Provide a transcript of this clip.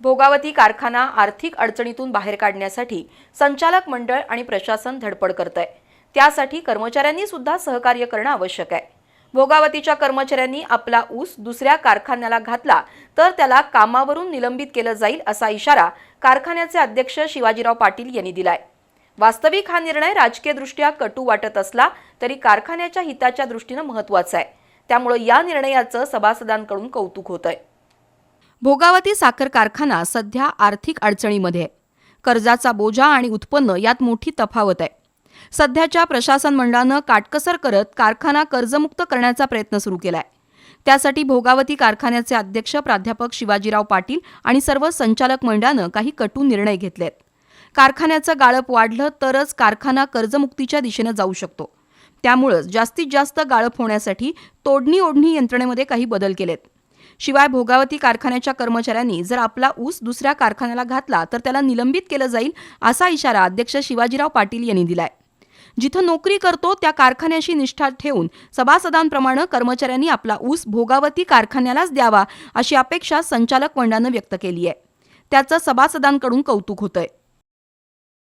भोगावती कारखाना आर्थिक अडचणीतून बाहेर काढण्यासाठी संचालक मंडळ आणि प्रशासन धडपड करत आहे त्यासाठी कर्मचाऱ्यांनी सुद्धा सहकार्य करणं आवश्यक आहे. भोगावतीच्या कर्मचाऱ्यांनी आपला ऊस दुसऱ्या कारखान्याला घातला तर त्याला कामावरून निलंबित केलं जाईल असा इशारा कारखान्याचे अध्यक्ष शिवाजीराव पाटील यांनी दिलाय. वास्तविक हा निर्णय राजकीयदृष्ट्या कटू वाटत असला तरी कारखान्याच्या हिताच्या दृष्टीनं महत्त्वाचा आहे. त्यामुळे या निर्णयाचं सभासदांकडून कौतुक होत आहे भोगावती साखर कारखाना सध्या आर्थिक अडचणीमध्ये. आहे कर्जाचा बोजा आणि उत्पन्न यात मोठी तफावत आहे. सध्याच्या प्रशासन मंडळानं काटकसर करत कारखाना कर्जमुक्त करण्याचा प्रयत्न सुरू केलाय. त्यासाठी भोगावती कारखान्याचे अध्यक्ष प्राध्यापक शिवाजीराव पाटील आणि सर्व संचालक मंडळानं काही कटू निर्णय घेतलेत. कारखान्याचं गाळप वाढलं तरच कारखाना कर्जमुक्तीच्या दिशेनं जाऊ शकतो. त्यामुळंच जास्तीत जास्त गाळप होण्यासाठी तोडणी ओढणी यंत्रणेमध्ये काही बदल केलेत. शिवाय भोगावती कारखान्याच्या कर्मचाऱ्यांनी जर आपला ऊस दुसऱ्या कारखान्याला घातला तर त्याला निलंबित केलं जाईल असा इशारा अध्यक्ष शिवाजीराव पाटील यांनी दिलाय. जिथं नोकरी करतो त्या कारखान्याशी निष्ठा ठेवून सभासदांप्रमाणे कर्मचाऱ्यांनी आपला ऊस भोगावती कारखान्यालाच द्यावा अशी अपेक्षा संचालक मंडळानं व्यक्त केली आहे. त्याचं सभासदांकडून कौतुक होतंय.